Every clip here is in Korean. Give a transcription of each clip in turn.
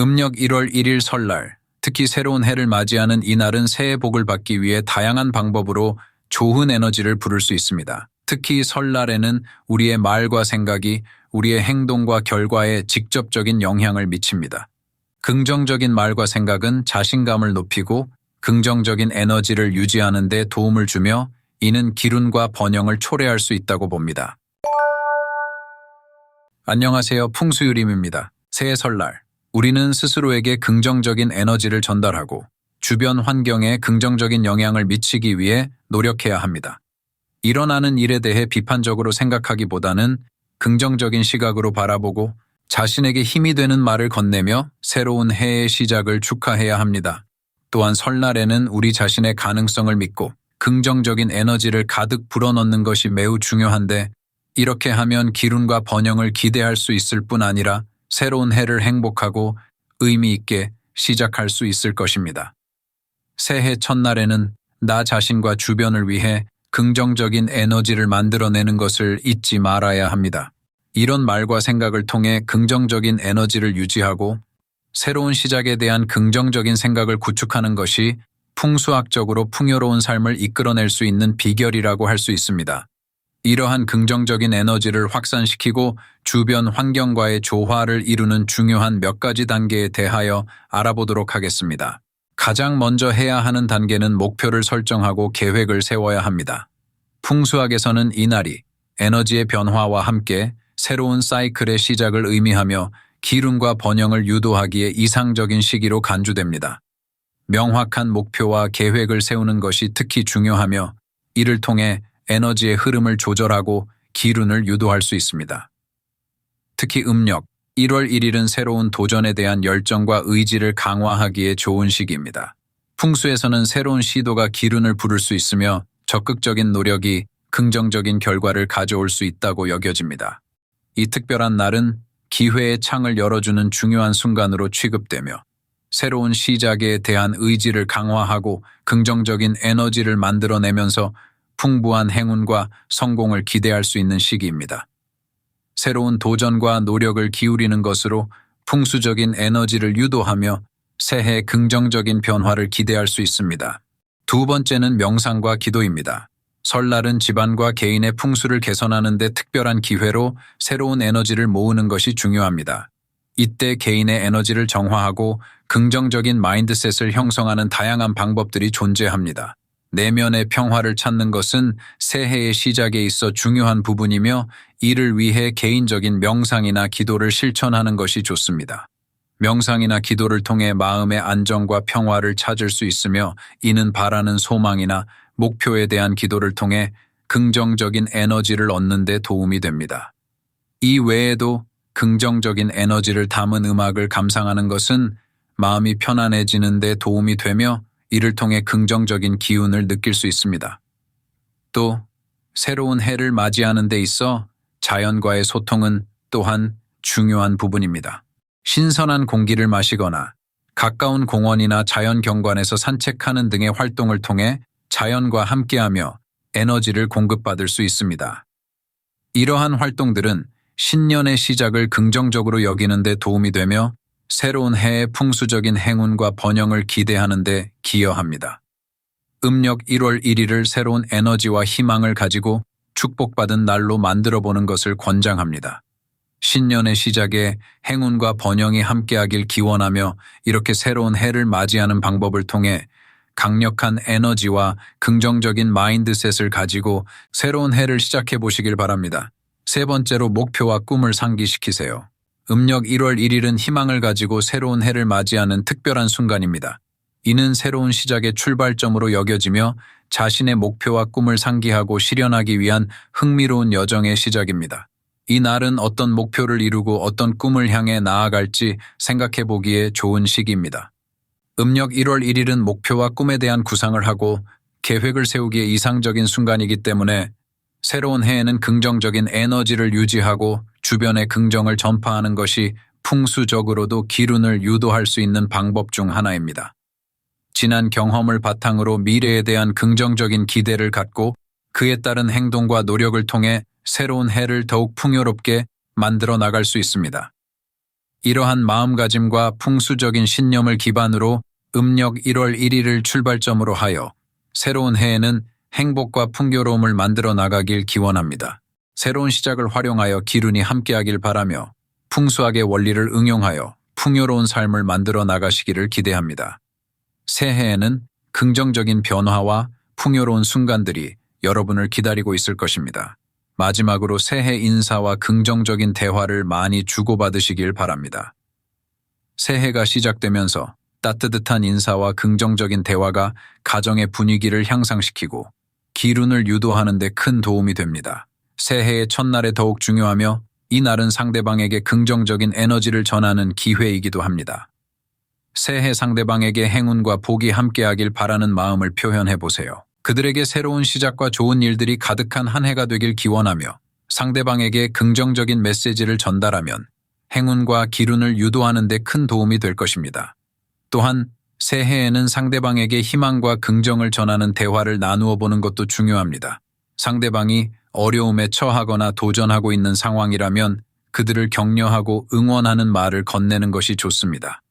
음력 1월 1일 설날, 특히 새로운 해를 맞이하는 이날은 새해 복을 받기 위해 다양한 방법으로 좋은 에너지를 부를 수 있습니다. 특히 설날에는 우리의 말과 생각이 우리의 행동과 결과에 직접적인 영향을 미칩니다. 긍정적인 말과 생각은 자신감을 높이고 긍정적인 에너지를 유지하는 데 도움을 주며 이는 기운과 번영을 초래할 수 있다고 봅니다. 안녕하세요. 풍수유림입니다. 새해 설날. 우리는 스스로에게 긍정적인 에너지를 전달하고 주변 환경에 긍정적인 영향을 미치기 위해 노력해야 합니다. 일어나는 일에 대해 비판적으로 생각하기보다는 긍정적인 시각으로 바라보고 자신에게 힘이 되는 말을 건네며 새로운 해의 시작을 축하해야 합니다. 또한 설날에는 우리 자신의 가능성을 믿고 긍정적인 에너지를 가득 불어넣는 것이 매우 중요한데 이렇게 하면 기운과 번영을 기대할 수 있을 뿐 아니라 새로운 해를 행복하고 의미 있게 시작할 수 있을 것입니다. 새해 첫날에는 나 자신과 주변을 위해 긍정적인 에너지를 만들어내는 것을 잊지 말아야 합니다. 이런 말과 생각을 통해 긍정적인 에너지를 유지하고 새로운 시작에 대한 긍정적인 생각을 구축하는 것이 풍수학적으로 풍요로운 삶을 이끌어낼 수 있는 비결이라고 할 수 있습니다. 이러한 긍정적인 에너지를 확산시키고 주변 환경과의 조화를 이루는 중요한 몇 가지 단계에 대하여 알아보도록 하겠습니다. 가장 먼저 해야 하는 단계는 목표를 설정하고 계획을 세워야 합니다. 풍수학에서는 이날이 에너지의 변화와 함께 새로운 사이클의 시작을 의미하며 기름과 번영을 유도하기에 이상적인 시기로 간주됩니다. 명확한 목표와 계획을 세우는 것이 특히 중요하며 이를 통해 에너지의 흐름을 조절하고 기운을 유도할 수 있습니다. 특히 음력 1월 1일은 새로운 도전에 대한 열정과 의지를 강화하기에 좋은 시기입니다. 풍수에서는 새로운 시도가 기운을 부를 수 있으며 적극적인 노력이 긍정적인 결과를 가져올 수 있다고 여겨집니다. 이 특별한 날은 기회의 창을 열어주는 중요한 순간으로 취급되며 새로운 시작에 대한 의지를 강화하고 긍정적인 에너지를 만들어내면서 풍부한 행운과 성공을 기대할 수 있는 시기입니다. 새로운 도전과 노력을 기울이는 것으로 풍수적인 에너지를 유도하며 새해 긍정적인 변화를 기대할 수 있습니다. 두 번째는 명상과 기도입니다. 설날은 집안과 개인의 풍수를 개선하는 데 특별한 기회로 새로운 에너지를 모으는 것이 중요합니다. 이때 개인의 에너지를 정화하고 긍정적인 마인드셋을 형성하는 다양한 방법들이 존재합니다. 내면의 평화를 찾는 것은 새해의 시작에 있어 중요한 부분이며 이를 위해 개인적인 명상이나 기도를 실천하는 것이 좋습니다. 명상이나 기도를 통해 마음의 안정과 평화를 찾을 수 있으며 이는 바라는 소망이나 목표에 대한 기도를 통해 긍정적인 에너지를 얻는 데 도움이 됩니다. 이 외에도 긍정적인 에너지를 담은 음악을 감상하는 것은 마음이 편안해지는 데 도움이 되며 이를 통해 긍정적인 기운을 느낄 수 있습니다. 또 새로운 해를 맞이하는 데 있어 자연과의 소통은 또한 중요한 부분입니다. 신선한 공기를 마시거나 가까운 공원이나 자연 경관에서 산책하는 등의 활동을 통해 자연과 함께하며 에너지를 공급받을 수 있습니다. 이러한 활동들은 신년의 시작을 긍정적으로 여기는 데 도움이 되며 새로운 해의 풍수적인 행운과 번영을 기대하는 데 기여합니다. 음력 1월 1일을 새로운 에너지와 희망을 가지고 축복받은 날로 만들어 보는 것을 권장합니다. 신년의 시작에 행운과 번영이 함께하길 기원하며 이렇게 새로운 해를 맞이하는 방법을 통해 강력한 에너지와 긍정적인 마인드셋을 가지고 새로운 해를 시작해 보시길 바랍니다. 세 번째로 목표와 꿈을 상기시키세요. 음력 1월 1일은 희망을 가지고 새로운 해를 맞이하는 특별한 순간입니다. 이는 새로운 시작의 출발점으로 여겨지며 자신의 목표와 꿈을 상기하고 실현하기 위한 흥미로운 여정의 시작입니다. 이 날은 어떤 목표를 이루고 어떤 꿈을 향해 나아갈지 생각해 보기에 좋은 시기입니다. 음력 1월 1일은 목표와 꿈에 대한 구상을 하고 계획을 세우기에 이상적인 순간이기 때문에 새로운 해에는 긍정적인 에너지를 유지하고 주변에 긍정을 전파하는 것이 풍수적으로도 기운을 유도할 수 있는 방법 중 하나입니다. 지난 경험을 바탕으로 미래에 대한 긍정적인 기대를 갖고 그에 따른 행동과 노력을 통해 새로운 해를 더욱 풍요롭게 만들어 나갈 수 있습니다. 이러한 마음가짐과 풍수적인 신념을 기반으로 음력 1월 1일을 출발점으로 하여 새로운 해에는 행복과 풍요로움을 만들어 나가길 기원합니다. 새로운 시작을 활용하여 기운이 함께하길 바라며 풍수학의 원리를 응용하여 풍요로운 삶을 만들어 나가시기를 기대합니다. 새해에는 긍정적인 변화와 풍요로운 순간들이 여러분을 기다리고 있을 것입니다. 마지막으로 새해 인사와 긍정적인 대화를 많이 주고받으시길 바랍니다. 새해가 시작되면서 따뜻한 인사와 긍정적인 대화가 가정의 분위기를 향상시키고 기운을 유도하는 데 큰 도움이 됩니다. 새해의 첫날에 더욱 중요하며 이 날은 상대방에게 긍정적인 에너지를 전하는 기회이기도 합니다. 새해 상대방에게 행운과 복이 함께하길 바라는 마음을 표현해 보세요. 그들에게 새로운 시작과 좋은 일들이 가득한 한 해가 되길 기원하며 상대방에게 긍정적인 메시지를 전달하면 행운과 기운을 유도하는 데 큰 도움이 될 것입니다. 또한 새해에는 상대방에게 희망과 긍정을 전하는 대화를 나누어 보는 것도 중요합니다. 상대방이 어려움에 처하거나 도전하고 있는 상황이라면 그들을 격려하고 응원하는 말을 건네는 것이 좋습니다.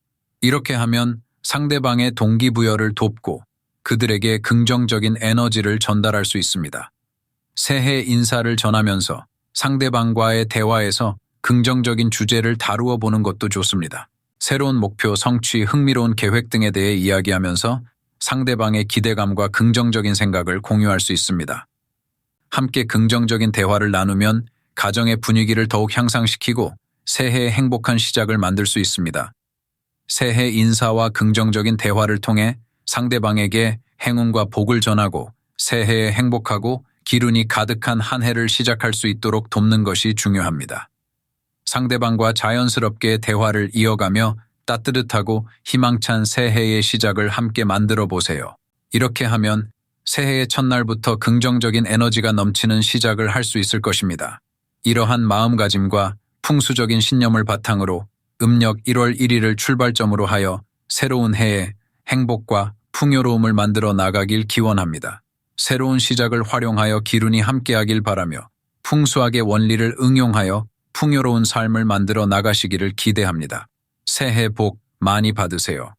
이렇게 하면 상대방의 동기부여를 돕고 그들에게 긍정적인 에너지를 전달할 수 있습니다. 새해 인사를 전하면서 상대방과의 대화에서 긍정적인 주제를 다루어 보는 것도 좋습니다. 새로운 목표, 성취, 흥미로운 계획 등에 대해 이야기하면서 상대방의 기대감과 긍정적인 생각을 공유할 수 있습니다. 함께 긍정적인 대화를 나누면 가정의 분위기를 더욱 향상시키고 새해의 행복한 시작을 만들 수 있습니다. 새해 인사와 긍정적인 대화를 통해 상대방에게 행운과 복을 전하고 새해에 행복하고 기운이 가득한 한 해를 시작할 수 있도록 돕는 것이 중요합니다. 상대방과 자연스럽게 대화를 이어가며 따뜻하고 희망찬 새해의 시작을 함께 만들어 보세요. 이렇게 하면 새해의 첫날부터 긍정적인 에너지가 넘치는 시작을 할 수 있을 것입니다. 이러한 마음가짐과 풍수적인 신념을 바탕으로 음력 1월 1일을 출발점으로 하여 새로운 해에 행복과 풍요로움을 만들어 나가길 기원합니다. 새로운 시작을 활용하여 기운이 함께하길 바라며 풍수학의 원리를 응용하여 풍요로운 삶을 만들어 나가시기를 기대합니다. 새해 복 많이 받으세요.